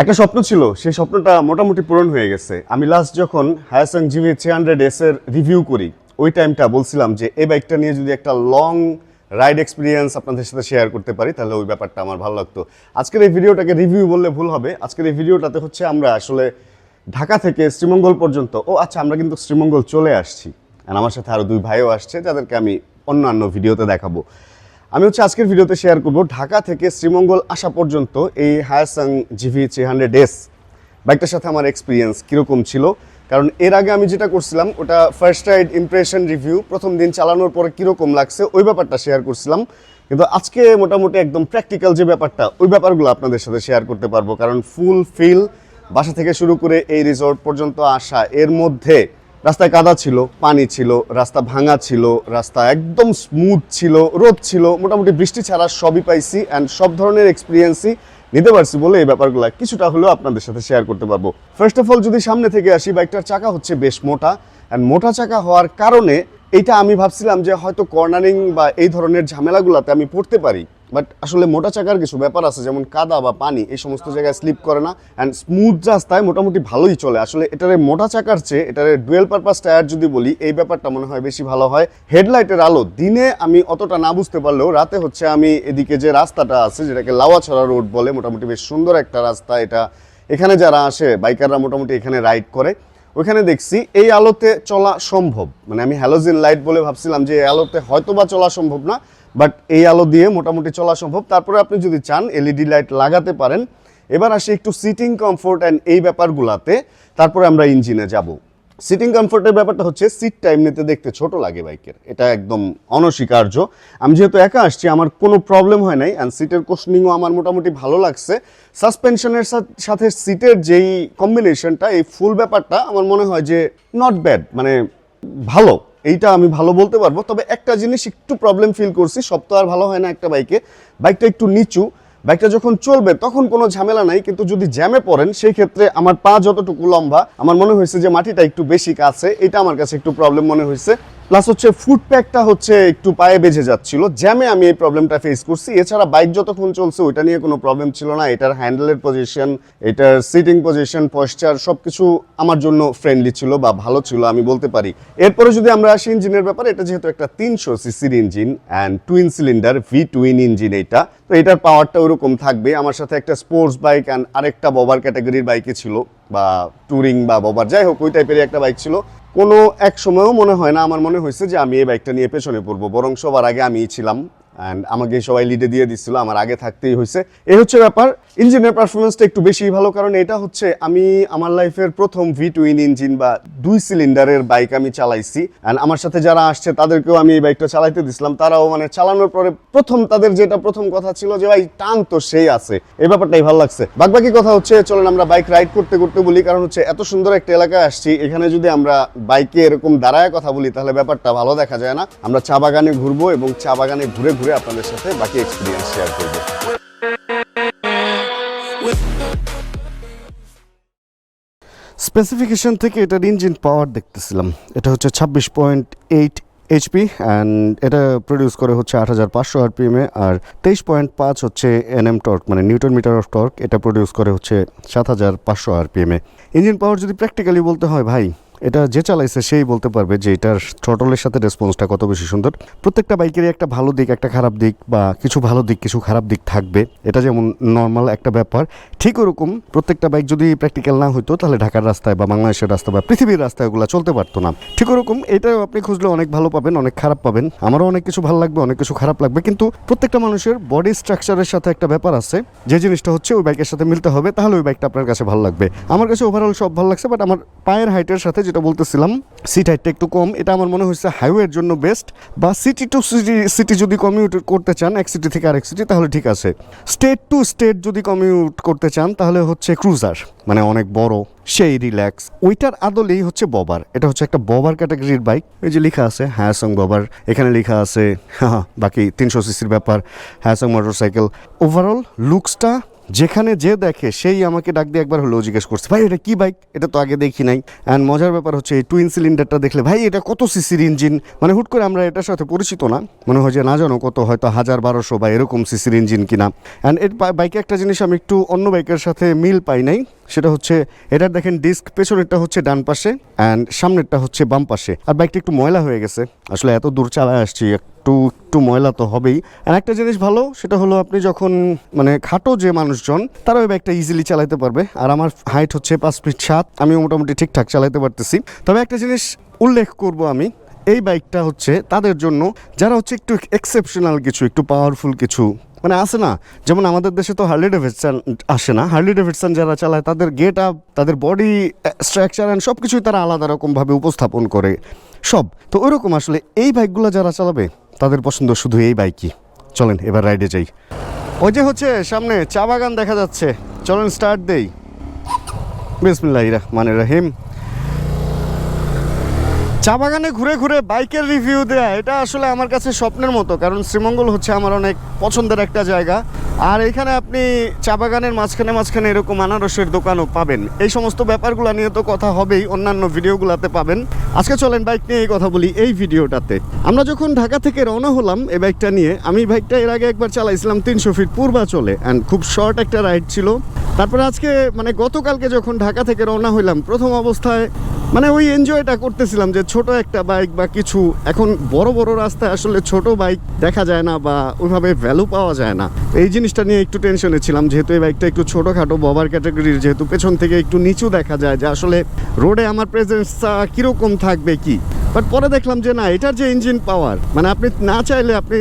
একটা স্বপ্ন ছিল, সেই স্বপ্নটা মোটামুটি পূরণ হয়ে গেছে। আমি লাস্ট যখন Hyosung GV three hundred S এর রিভিউ করি, ওই টাইমটা বলছিলাম যে, এই বাইকটা নিয়ে যদি একটা লং রাইড এক্সপিরিয়েন্স আপনাদের সাথে শেয়ার করতে পারি, তাহলে ওই ব্যাপারটা আমার ভালো লাগতো। আজকের এই ভিডিওটাকে রিভিউ বললে ভুল হবে। আজকের এই ভিডিওটাতে হচ্ছে আমরা আসলে ঢাকা থেকে শ্রীমঙ্গল পর্যন্ত, ও আচ্ছা আমরা কিন্তু শ্রীমঙ্গল চলে আসছি। আর আমার সাথে আরও দুই ভাইও আসছে, যাদেরকে আমি অন্যান্য ভিডিওতে দেখাবো। আমি হচ্ছে আজকের ভিডিওতে শেয়ার করব ঢাকা থেকে শ্রীমঙ্গল আসা পর্যন্ত এই Hyosung GV three hundred S বাইকটার সাথে আমার এক্সপিরিয়েন্স কীরকম ছিল। কারণ এর আগে আমি যেটা করছিলাম, ওটা ফার্স্ট রাইড ইমপ্রেশন রিভিউ প্রথম দিন চালানোর পরে কীরকম লাগছে, ওই ব্যাপারটা শেয়ার করছিলাম। কিন্তু আজকে মোটামুটি একদম প্র্যাকটিক্যাল যে ব্যাপারটা, ওই ব্যাপারগুলো আপনাদের সাথে শেয়ার করতে পারব। কারণ ফুল ফিল বাসা থেকে শুরু করে এই রিসোর্ট পর্যন্ত আসা, এর মধ্যে রাস্তায় কাদা ছিল, পানি ছিল, রাস্তা ভাঙা ছিল, রাস্তা একদম স্মুথ ছিল, রোদ ছিল, মোটামুটি বৃষ্টি ছাড়া সবই পাইছি অ্যান্ড সব ধরনের এক্সপিরিয়েন্সই নিতে পারছি বলে এই ব্যাপারগুলো। কিছুটা হলেও আপনাদের সাথে শেয়ার করতে পারব। ফার্স্ট অফ অল যদি সামনে থেকে আসি, বাইকটার চাকা হচ্ছে বেশ মোটা অ্যান্ড মোটা চাকা হওয়ার কারণে এইটা আমি ভাবছিলাম যে হয়তো কর্নারিং বা এই ধরনের ঝামেলাগুলোতে আমি পড়তে পারি। বাট আসলে মোটা চাকার কিছু ব্যাপার আছে, যেমন কাদা বা পানি, এই সমস্ত জায়গায় স্লিপ করে না। অ্যান্ড স্মুথ রাস্তায় মোটামুটি ভালোই চলে। আসলে এটার মোটা চাকার চেয়ে এটার ডুয়েল পারপাস টায়ার যদি বলি, এই ব্যাপারটা মনে হয় বেশি ভালো হয়। হেডলাইটের আলো, দিনে আমি অতটা না বুঝতে পারলেও রাতে হচ্ছে আমি এদিকে যে রাস্তাটা আছে, যেটাকে লাওয়াছড়া রোড বলে, মোটামুটি বেশ সুন্দর একটা রাস্তা এটা। এখানে যারা আসে বাইকাররা মোটামুটি এখানে রাইড করে। ওইখানে দেখছি এই আলোতে চলা সম্ভব। মানে আমি হ্যালোজিন লাইট বলে ভাবছিলাম যে এই আলোতে হয়তো বা চলা সম্ভব না বাট এই আলো দিয়ে মোটামুটি চলা সম্ভব। তারপরে আপনি যদি চান এলইডি লাইট লাগাতে পারেন। এবার আসি একটু সিটিং কমফোর্ট অ্যান্ড এই ব্যাপারগুলাতে। তারপরে আমরা ইঞ্জিনে যাব। সিটিং কমফোর্টের ব্যাপারটা হচ্ছে সিটটা এমনিতে দেখতে ছোট লাগে বাইকের। এটা একদম অনস্বীকার্য। আমি যেহেতু একা আসছি, আমার কোনো প্রবলেম হয় নাই অ্যান্ড সিটের কোশনিংও আমার মোটামুটি ভালো লাগছে। সাসপেনশনের সাথে সিটের যেই কম্বিনেশনটা এই ফুল ব্যাপারটা আমার মনে হয় যে নট ব্যাড মানে ভালো। এইটা আমি ভালো বলতে পারব। তবে একটা জিনিস একটু প্রবলেম ফিল করছি, সব তো আর ভালো হয় না একটা বাইকে। বাইকটা একটু নিচু। বাইকটা যখন চলবে, তখন কোনো ঝামেলা নাই, কিন্তু যদি জ্যামে পড়েন, সেই ক্ষেত্রে আমার পা যতটুকু লম্বা, আমার মনে হয়েছে যে মাটিটা একটু বেশি কাছে, এটা আমার কাছে একটু প্রবলেম মনে হয়েছে। প্লাস হচ্ছে ফুড প্যাকটা হচ্ছে একটু পায়ে বেজে যাচ্ছিল। জ্যামে আমি এই প্রবলেমটা ফেস করছি। এছাড়া বাইক যতক্ষণ চলছে, ওইটা নিয়ে কোনো প্রবলেম ছিল না। এটার হ্যান্ডেলের পজিশন এটার সিটিং পজিশন পশ্চার সব কিছু আমার জন্য ফ্রেন্ডলি ছিল বা ভালো ছিল, আমি বলতে পারি। এরপরে যদি আমরা আসি ইঞ্জিনের ব্যাপারে, এটা যেহেতু একটা তিনশো সিসির engine and twin cylinder V twin engine এটা। তো এটার পাওয়ারটা ওরকম থাকবে। আমার সাথে একটা স্পোর্টস বাইক অ্যান্ড আরেকটা ববার ক্যাটাগরির বাইকে ছিল, বা টুরিং বা ববার যাই হোক, ওই টাইপেরই একটা বাইক ছিল। কোনো এক সময়ও মনে হয় না, আমার মনে হয়েছে যে আমি এই বাইকটা নিয়ে পেছনে পড়ব। বরং সবার আগে আমিই ছিলাম। অ্যান্ড আমাকে সবাই লিডে দিয়ে দিচ্ছিল আমার আগে থাকতেই হয়েছে এই হচ্ছে ব্যাপার ইঞ্জিনের পারফরমেন্সটা একটু বেশি ভালো, কারণ এটা হচ্ছে আমি আমার লাইফের প্রথম ভি টুইন ইঞ্জিন বা দুই সিলিন্ডারের বাইক আমি চালাইছি। অ্যান্ড আমার সাথে যারা আসছে, তাদেরকেও আমি এই বাইকটা চালাইতে দিছিলাম। তারাও মানে চালানোর পরে প্রথম, তাদের যেটা প্রথম কথা ছিল যে, ভাই, টান তো সেই আছে। এই ব্যাপারটাই ভালো লাগছে। বাকি কথা হচ্ছে, চলেন আমরা বাইক রাইড করতে করতে বলি, কারণ হচ্ছে এত সুন্দর একটা এলাকায় আসছি। এখানে যদি আমরা বাইকে এরকম দাঁড়ায় কথা বলি, তাহলে ব্যাপারটা ভালো দেখা যায় না। আমরা চা বাগানে ঘুরবো এবং চা বাগানে ঘুরে ঘুরে আপনাদের সাথে বাকি এক্সপিরিয়েন্স শেয়ার করব। স্পেসিফিকেশন থেকে এটার ইঞ্জিন পাওয়ার দেখতেছিলাম। এটা হচ্ছে ছাব্বিশ পয়েন্ট এইট এইচপি অ্যান্ড এটা প্রডিউস করে হচ্ছে আট হাজার পাঁচশো আরপিএমে আর তেইশ পয়েন্ট পাঁচ হচ্ছে এনএম টর্ক মানে নিউটন মিটার অফ টর্ক এটা প্রডিউস করে হচ্ছে সাত হাজার পাঁচশো আরপিএমে ইঞ্জিন পাওয়ার যদি প্র্যাকটিক্যালি বলতে হয় ভাই এটা যে চালাইছে সেই বলতে পারবে যে এটার থ্রটলের সাথে রেসপন্সটা কত বেশি সুন্দর। প্রত্যেকটা বাইকেরই একটা ভালো দিক, একটা খারাপ দিক বা কিছু ভালো দিক, কিছু খারাপ দিক থাকবে। এটা যেমন নর্মাল একটা ব্যাপার। ঠিক ওরকম প্রত্যেকটা বাইক যদি প্র্যাকটিক্যাল না হতো তাহলে ঢাকার রাস্তায় বা বাংলাদেশের রাস্তা বা পৃথিবীর রাস্তায় ওগুলো চলতে পারতো না। ঠিক ওরকম এটাও আপনি খুঁজলে অনেক ভালো পাবেন, অনেক খারাপ পাবেন। আমারও অনেক কিছু ভালো লাগবে, অনেক কিছু খারাপ লাগবে। কিন্তু প্রত্যেকটা মানুষের বডি স্ট্রাকচারের সাথে একটা ব্যাপার আছে। যে জিনিসটা হচ্ছে ওই বাইকের সাথে মিলতে হবে, তাহলে ওই বাইকটা আপনার কাছে ভালো লাগবে। আমার কাছে ওভারঅল সব ভালো লাগছে বাট আমার পায়ের হাইটের সাথে যেটা বলতেছিলাম সিট হাইটটা একটু কম, এটা আমার মনে হচ্ছে হাইওয়ের জন্য বেস্ট বা সিটি টু সিটি সিটি যদি কমিউট করতে চান, এক সিটি থেকে আরেক সিটি তাহলে ঠিক আছে। স্টেট টু স্টেট যদি কমিউট করতে চান, তাহলে হচ্ছে ক্রুজার মানে অনেক বড়, সেই রিল্যাক্স ওইটার আদলেই হচ্ছে ববার এটা হচ্ছে একটা ববার ক্যাটাগরির বাইক এই যে লেখা আছে হ্যাসং ববার এখানে লেখা আছে, বাকি তিনশো সিসির ব্যাপার হ্যাসং মোটরসাইকেল ওভারঅল লুকসটা যেখানে যে দেখে সেই আমাকে ডাক দিয়ে একবার হলেও জিজ্ঞেস করছে, ভাই, এটা কি বাইক? এটা তো আগে দেখি নাই। অ্যান্ড মজার ব্যাপার হচ্ছে এই টুইন সিলিন্ডারটা দেখলে, ভাই, এটা কত সিসির ইঞ্জিন মানে হুট করে আমরা এটার সাথে পরিচিত না, মনে হয় যে না জানো কত, হয়তো হাজার বারোশো বা এরকম সিসির ইঞ্জিন কিনা। অ্যান্ড এর বাইকে একটা জিনিস আমি একটু অন্য বাইকের সাথে মিল পাই নাই। সেটা হচ্ছে এটার দেখেন ডিস্ক পেছনেরটা হচ্ছে ডান পাশে অ্যান্ড সামনেরটা হচ্ছে বাম পাশে। আর বাইকটা একটু ময়লা হয়ে গেছে। আসলে এত দূর চালায় আসছি, একটু একটু ময়লা তো হবেই। আর একটা জিনিস ভালো, সেটা হলো আপনি যখন মানে খাটো যে মানুষজন তারা ওই বাইকটা ইজিলি চালাতে পারবে। আর আমার হাইট হচ্ছে পাঁচ ফিট সাত আমি মোটামুটি ঠিকঠাক চালাতে পারতেছি। তবে একটা জিনিস উল্লেখ করব আমি, এই বাইকটা হচ্ছে তাদের জন্য, যারা হচ্ছে একটু এক্সেপশনাল কিছু, একটু পাওয়ারফুল কিছু মানে আসে না। যেমন আমাদের দেশে তো হার্লি ডেভিডসন আসে না। হার্লি ডেভিডসন যারা চালায়, তাদের গেট আপ তাদের বডি স্ট্রাকচার অ্যান্ড সব কিছুই তারা আলাদা রকমভাবে উপস্থাপন করে। সব। তো ওইরকম আসলে এই বাইকগুলো যারা চালাবে, তাদের পছন্দ শুধু এই বাইকই চলেন, এবার রাইডে যাই। ওই যে হচ্ছে, সামনে চা বাগান দেখা যাচ্ছে। চলেন স্টার্ট দেই। বিসমিল্লাহ রহমান রহিম। চা বাগানে ঘুরে ঘুরে বাইকের রিভিউ দেয়া, এটা আসলে আমার কাছে স্বপ্নের মতো, কারণ শ্রীমঙ্গল হচ্ছে আমার অনেক পছন্দের একটা জায়গা। আর এখানে আপনি চা বাগানের মাঝখানে মাঝখানে এরকম আনারসের দোকানও পাবেন। এই সমস্ত ব্যাপারগুলো নিয়ে তো কথা হবেই, অন্যান্য ভিডিওগুলোতে পাবেন। আজকে চলেন বাইক নিয়ে এই কথা বলি এই ভিডিওটাতে। আমরা যখন ঢাকা থেকে রওনা হলাম এই বাইকটা নিয়ে, আমি বাইকটা এর আগে একবার চালাইছিলাম তিনশো ফিট পূর্বাচলে অ্যান্ড খুব শর্ট একটা রাইড ছিল। তারপরে আজকে মানে গতকালকে যখন ঢাকা থেকে রওনা হইলাম, প্রথম অবস্থায় মানে ওই এনজয়টা করতেছিলাম যে ছোট একটা বাইক বা কিছু, এখন বড় বড় রাস্তায় আসলে ছোট বাইক দেখা যায় না বা ওইভাবে ভ্যালু পাওয়া যায় না। এই জিনিসটা নিয়ে একটু টেনশনে ছিলাম, যেহেতু এই বাইকটা একটু ছোটোখাটো ববার ক্যাটাগরির যেহেতু পেছন থেকে একটু নিচু দেখা যায় যে আসলে রোডে আমার প্রেজেন্সটা কীরকম থাকবে কি? বাট পরে দেখলাম যে না, এটার যে ইঞ্জিন পাওয়ার মানে আপনি না চাইলে আপনি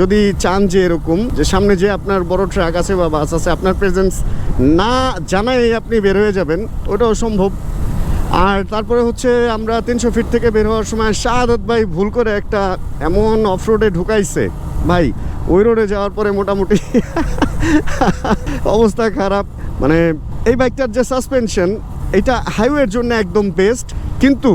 যদি চান যে এরকম, যে সামনে যে আপনার বড় ট্রাক আছে বা বাস আছে, আপনার প্রেজেন্স না জানাই আপনি বের হয়ে যাবেন, ওটাও সম্ভব। আর তারপরে হচ্ছে আমরা তিনশো ফিট থেকে বের হওয়ার সময় শাহাদত ভাই ভুল করে একটা এমন অফ রোডে ঢুকাইছে। ভাই, ওই রোডে যাওয়ার পরে মোটামুটি অবস্থা খারাপ। মানে এই বাইকটার যে সাসপেনশন এটা হাইওয়ের জন্য একদম বেস্ট কিন্তু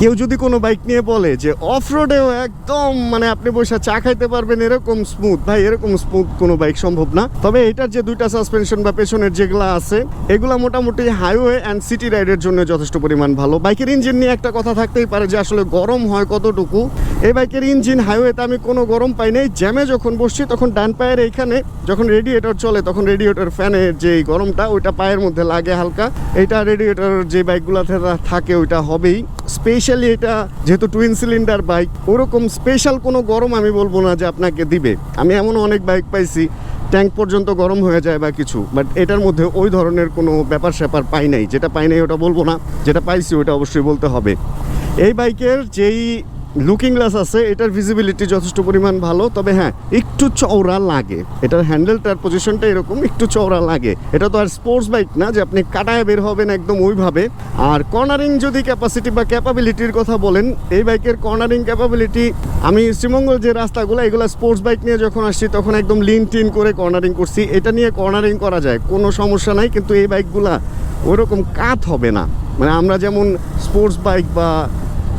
কেউ যদি কোনো বাইক নিয়ে বলে যে অফ রোডেও একদম মানে আপনি বসে চা খাইতে পারবেন, এরকম স্মুথ ভাই, এরকম স্মুথ কোনো বাইক সম্ভব না। তবে এটার যে দুইটা সাসপেনশন বা পেছনের যেগুলো আছে, এগুলো মোটামুটি হাইওয়ে অ্যান্ড সিটি রাইডের জন্য যথেষ্ট পরিমাণ ভালো। বাইকের ইঞ্জিন নিয়ে একটা কথা থাকতেই পারে যে আসলে গরম হয় কতটুকু। এই বাইকের ইঞ্জিন হাইওয়েতে আমি কোনো গরম পাই নাই। জ্যামে যখন বসছি, তখন ডান পায়ের এইখানে যখন রেডিয়েটর চলে, তখন রেডিয়েটর ফ্যানের যে গরমটা, ওইটা পায়ের মধ্যে লাগে হালকা। এটা রেডিয়েটর যে বাইকগুলোতে থাকে, ওইটা হবেই। স্পেশালি এটা, যেহেতু টুইন সিলিন্ডার বাইক ওরকম স্পেশাল কোনো গরম আমি বলব না যে আপনাকে দিবে। আমি এমন অনেক বাইক পাইছি ট্যাঙ্ক পর্যন্ত গরম হয়ে যায় বা কিছু বাট এটার মধ্যে ওই ধরনের কোনো ব্যাপার স্যাপার পাই নাই। যেটা পাই নাই ওটা বলব না, যেটা পাইছি ওটা অবশ্যই বলতে হবে। এই বাইকের যেই লুকিং গ্লাস আছে, এটার ভিজিবিলিটি যথেষ্ট পরিমাণ ভালো, তবে হ্যাঁ একটু চওড়া লাগে। এটার হ্যান্ডেলটার পজিশনটা এরকম, একটু চওড়া লাগে। এটা তো আর স্পোর্টস বাইক না, যে আপনি কাটায় বের হবেন একদম ওইভাবে। আর কর্নারিং যদি ক্যাপাসিটি বা ক্যাপাবিলিটির কথা বলেন, এই বাইকের কর্নারিং ক্যাপাবিলিটি আমি শ্রীমঙ্গল যে রাস্তাগুলো, এগুলো স্পোর্টস বাইক নিয়ে যখন আসছি, তখন একদম লিন টিন করে কর্নারিং করছি। এটা নিয়ে কর্নারিং করা যায়, কোনো সমস্যা নাই, কিন্তু এই বাইকগুলা ওরকম কাত হবে না। মানে আমরা যেমন স্পোর্টস বাইক বা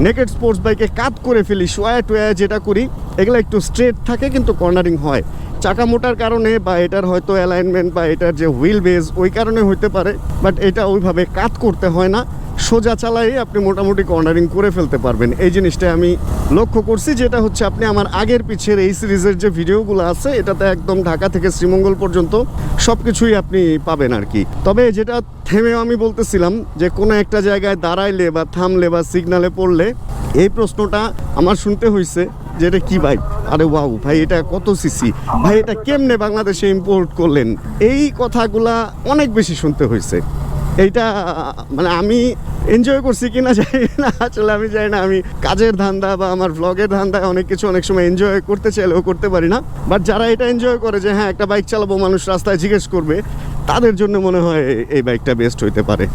নেকেড স্পোর্টস বাইকে কাত করে ফেলি সোয়া টোয়া যেটা করি, এগুলো একটু স্ট্রেট থাকে কিন্তু কর্নারিং হয়। চাকা মোটার কারণে বা এটার হয়তো অ্যালাইনমেন্ট বা এটার যে হুইল বেস ওই কারণে হইতে পারে বাট এটা ওইভাবে কাত করতে হয় না। সোজা চালাই আপনি মোটামুটি কর্নারিং করে ফেলতে পারবেন। এই জিনিসটা আমি লক্ষ্য করছি, যেটা হচ্ছে আপনি আমার আগের পিছের এই সিরিজের যে ভিডিওগুলো আছে, এটাতে একদম ঢাকা থেকে শ্রীমঙ্গল পর্যন্ত সব কিছুই আপনি পাবেন আর কি। তবে যেটা থেমেও আমি বলতেছিলাম, যে কোনো একটা জায়গায় দাঁড়াইলে বা থামলে বা সিগনালে পড়লে, এই প্রশ্নটা আমার শুনতে হয়েছে যে এটা কি বাইক আরে ওয়াও, ভাই এটা কত সিসি ভাই এটা কেমনে বাংলাদেশে ইম্পোর্ট করলেন? এই কথাগুলা অনেক বেশি শুনতে হয়েছে এইটা মানে আমি এনজয় করছি কিনা জানি না, আসলে আমি জানি না, আমি কাজের ধান্দা বা আমার ব্লগের ধান্দায় অনেক কিছু অনেক সময় এনজয় করতে চাইলেও করতে পারি না। বাট যারা এটা এনজয় করে যে হ্যাঁ একটা বাইক চালাবো, মানুষ রাস্তায় জিজ্ঞেস করবে, তাদের জন্য মনে হয় এই বাইকটা বেস্ট হইতে পারে।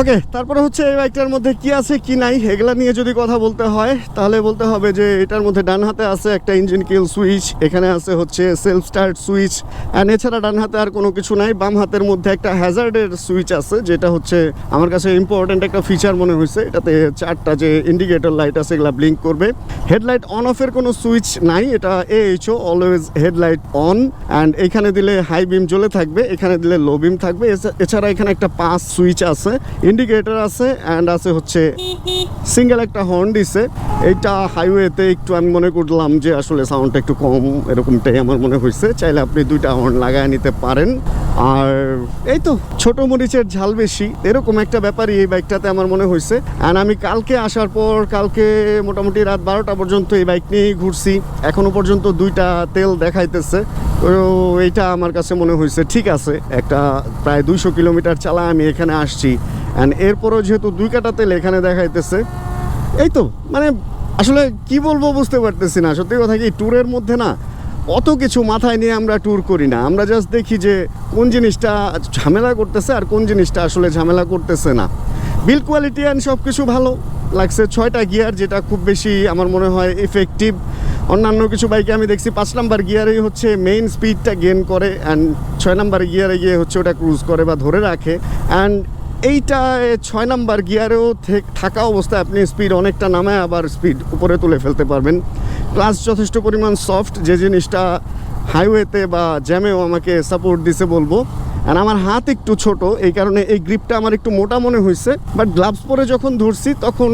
ওকে তারপরে হচ্ছে এই বাইকটার মধ্যে কি আছে, কি নাই, এগুলা নিয়ে যদি কথা বলতে হয়, তাহলে বলতে হবে যে এটার মধ্যে ডান হাতে আছে একটা ইঞ্জিন কিল সুইচ এখানে আছে হচ্ছে সেলফ স্টার্ট সুইচ অ্যান্ড এছাড়া ডান হাতে আর কোনো কিছু নাই, বাম হাতের মধ্যে একটা হ্যাজার্ডের সুইচ আছে, যেটা হচ্ছে আমার কাছে ইম্পর্ট্যান্ট একটা ফিচার মনে হয়েছে, এটাতে চারটা যে ইন্ডিকেটর লাইট আছে, এগুলা ব্লিঙ্ক করবে। হেডলাইট অন অফের কোনো সুইচ নাই, এটা A H O always headlight on and এখানে দিলে হাই বিম জ্বলে থাকবে, এখানে দিলে লো বিম থাকবে এছাড়া এখানে একটা পাস সুইচ আছে ইন্ডিকেটর আছে অ্যান্ড আছে হচ্ছে সিঙ্গেল একটা হর্ন দিছে। এইটা হাইওয়েতে একটু আমি মনে করলাম যে আসলে সাউন্ডটা একটু কম, এরকমটাই আমার মনে হয়েছে চাইলে আপনি দুইটা হর্ন লাগায় নিতে পারেন। আর এই তো, ছোট মরিচের ঝাল বেশি। এরকম একটা ব্যাপারই এই বাইকটাতে আমার মনে হয়েছে অ্যান্ড আমি কালকে আসার পর, কালকে মোটামুটি রাত বারোটা পর্যন্ত এই বাইক নিয়েই ঘুরছি। এখনও পর্যন্ত দুইটা তেল দেখাইতেছে। তো এইটা আমার কাছে মনে হয়েছে ঠিক আছে। একটা প্রায় দুইশো কিলোমিটার চালা আমি এখানে আসছি। অ্যান্ড এরপরও যেহেতু দুই কাটা তেল এখানে দেখাইতেছে, এই তো মানে আসলে কি বলব বুঝতে পারতেছি না। সত্যি কথা কি, ট্যুরের মধ্যে না অত কিছু মাথায় নিয়ে আমরা ট্যুর করি না। আমরা জাস্ট দেখি যে কোন জিনিসটা ঝামেলা করতেছে আর কোন জিনিসটা আসলে ঝামেলা করতেছে না। বিল কোয়ালিটি অ্যান্ড সব কিছু ভালো লাগছে। ছয়টা গিয়ার যেটা খুব বেশি আমার মনে হয় এফেক্টিভ অন্যান্য কিছু বাইকে আমি দেখছি পাঁচ নাম্বার গিয়ারেই হচ্ছে মেইন স্পিডটা গেন করে অ্যান্ড ছয় নাম্বার গিয়ারে গিয়ে হচ্ছে ওটা ক্রুজ করে বা ধরে রাখে। অ্যান্ড এইটা ছয় নাম্বার গিয়ারেও থেক- অবস্থায় আপনি স্পিড অনেকটা নামায় আবার স্পিড উপরে তুলে ফেলতে পারবেন। ক্লাস যথেষ্ট পরিমাণ সফট যে জিনিসটা হাইওয়েতে বা জ্যামেও আমাকে সাপোর্ট দিছে বলব। আর আমার হাত একটু ছোট, এই কারণে এই গ্রিপটা আমার একটু মোটা মনে হয়েছে। বাট গ্লাভস পরে যখন ধরছি, তখন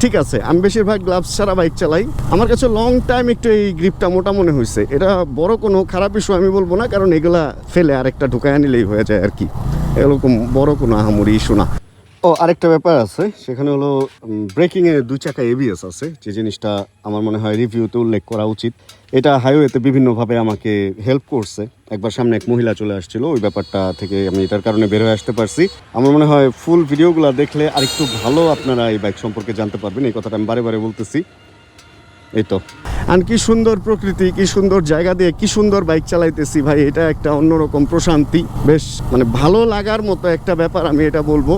ঠিক আছে। আমি বেশিরভাগ গ্লাভস ছাড়া বাইক চালাই। আমার কাছে লং টাইম একটু এই গ্রিপটা মোটা মনে হয়েছে। এটা বড় কোনো খারাপ ইস্যু আমি বলব না, কারণ এগুলা ফেলে আরেকটা ঢুকায় নিলেই হয়ে যায় আর কি। এরকম বড় কোনো আহামরি ইস্যু না। ও, আরেকটা ব্যাপার আছে। সেখানে হলো ব্রেকিং এ দুই চাকা এবিএস আছে। যে জিনিসটা আমার মনে হয় রিভিউতে উল্লেখ করা উচিত। এটা হাইওয়েতে বিভিন্নভাবে আমাকে হেল্প করছে। একবার সামনে এক মহিলা চলে আসছিল, ওই ব্যাপারটা থেকে আমি এটার কারণে বের হয়ে আসতে পারছি। আমার মনে হয় ফুল ভিডিওগুলো দেখলে আরেকটু ভালো আপনারা এই বাইক সম্পর্কে জানতে পারবেন, এই কথাটা আমি বারে বারে বলতেছি। এই তো। আর কি সুন্দর প্রকৃতি, কি সুন্দর জায়গা দিয়ে কি সুন্দর বাইক চালাইতেছি ভাই, এটা একটা অন্যরকম প্রশান্তি। বেশ মানে ভালো লাগার মতো একটা ব্যাপার আমি এটা বলব।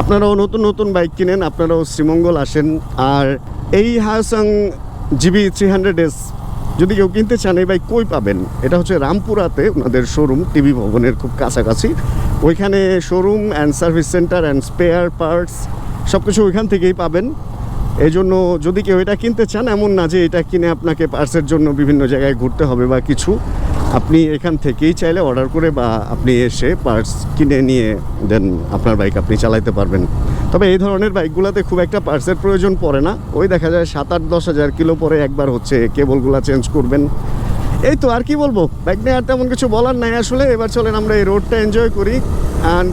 আপনারাও নতুন নতুন বাইক কিনেন, আপনারাও শ্রীমঙ্গল আসেন। আর এই Hyosung GB three hundred S যদি কেউ কিনতে চান, এই বাইক কই পাবেন? এটা হচ্ছে রামপুরাতে ওনাদের শোরুম টিভি ভবনের খুব কাছাকাছি। ওইখানে showroom and service centre and spare parts সব কিছু ওইখান থেকেই পাবেন। এই জন্য যদি কেউ এটা কিনতে চান, এমন না যে এটা কিনে আপনাকে পার্সের জন্য বিভিন্ন জায়গায় ঘুরতে হবে বা কিছু। আপনি এখান থেকেই চাইলে অর্ডার করে বা আপনি এসে পার্টস কিনে নিয়ে দেন আপনার বাইক আপনি চালাতে পারবেন। তবে এই ধরনের বাইকগুলোতে খুব একটা পার্টসের প্রয়োজন পড়ে না। ওই দেখা যায় সাত আট দশ হাজার কিলো পরে একবার হচ্ছে কেবলগুলো চেঞ্জ করবেন। এই তো আর কি বলব? বাইক নিয়ে আর তেমন কিছু বলার নাই আসলে। এবার চলেন আমরা এই রোডটা এনজয় করি। অ্যান্ড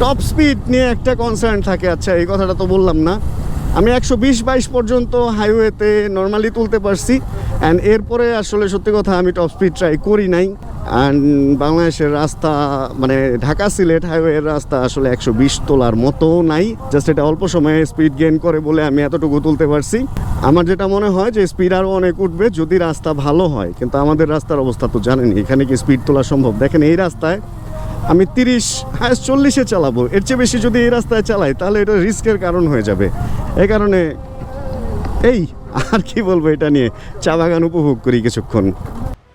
টপ স্পিড নিয়ে একটা কনসার্ন থাকে। আচ্ছা এই কথাটা তো বললাম না। আমি একশো বিশ বাইশ পর্যন্ত হাইওয়েতে নর্মালি তুলতে পারছি অ্যান্ড এরপরে আসলে সত্যি কথা আমি টপ স্পিড ট্রাই করি নাই অ্যান্ড বাংলাদেশের রাস্তা মানে ঢাকা সিলেট হাইওয়ের রাস্তা আসলে একশো বিশ তোলার মতো নাই জাস্ট এটা অল্প সময়ে স্পিড গেইন করে বলে আমি এতটুকু তুলতে পারছি। আমার যেটা মনে হয় যে স্পিড আরও অনেক উঠবে যদি রাস্তা ভালো হয়, কিন্তু আমাদের রাস্তার অবস্থা তো জানেনি এখানে কি স্পিড তোলা সম্ভব? দেখেন এই রাস্তায় আমি তিরিশ হ্যাঁ চল্লিশে চালাবো। এর চেয়ে বেশি যদি এই রাস্তায় চালাই, তাহলে এটা রিস্কের কারণ হয়ে যাবে। এই কারণে এই, আর কি বলব এটা নিয়ে? চা বাগান উপভোগ করি কিছুক্ষণ।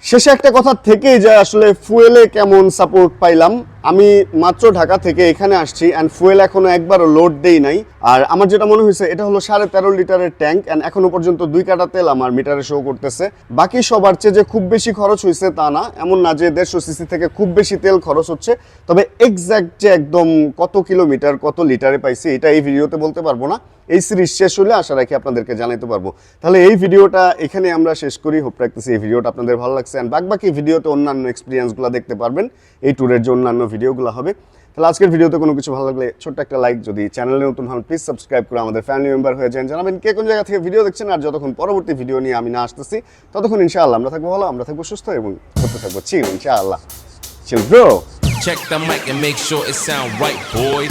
শেষে একটা কথা থেকেই যায় আসলে ফুয়েলে কেমন সাপোর্ট পাইলাম। আমি মাত্র ঢাকা থেকে এখানে আসছি অ্যান্ড ফুয়েল এখনও একবারও লোড দেই নাই। আর আমার যেটা মনে হয়েছে, এটা হলো সাড়ে তেরো লিটারের ট্যাঙ্ক অ্যান্ড এখনও পর্যন্ত দুই কাটা তেল আমার মিটারে শো করতেছে। বাকি সবার চেয়ে যে খুব বেশি খরচ হয়েছে তা না, এমন না যে দেড়শো সিসি থেকে খুব বেশি তেল খরচ হচ্ছে। তবে এক্স্যাক্ট যে একদম কত কিলোমিটার কত লিটারে পাইছি, এটা এই ভিডিওতে বলতে পারব না। এই সিরিজ শেষ হলে আশা রাখি আপনাদেরকে জানাতে পারব। তাহলে এই ভিডিওটা এখানে আমরা শেষ করি। হোপ রাখতেছি এই ভিডিওটা আপনাদের ভালো লাগছে। অ্যান্ড বাকি ভিডিওতে অন্যান্য এক্সপিরিয়েন্সগুলো দেখতে পারবেন। এই ট্যুরের যে অন্যান্য ভিডিওগুলো হবে। তাহলে আজকের ভিডিওতে কোনো কিছু ভালো লাগলে ছোট্ট একটা লাইক যদি চ্যানেলে নতুন হন প্লিজ সাবস্ক্রাইব করে আমাদের ফ্যামিলি মেম্বার হয়ে যান। জানাবেন কে কোন জায়গা থেকে ভিডিও দেখছেন আর যতক্ষণ পরবর্তী ভিডিও নিয়ে আমি না আসতেছি ততক্ষণ ইনশাআল্লাহ আমরা থাকব ভালো আমরা থাকব সুস্থ এবং করতে থাকব চিল ইনশাআল্লাহ। চিল Check the mic and make sure it sound right, boys.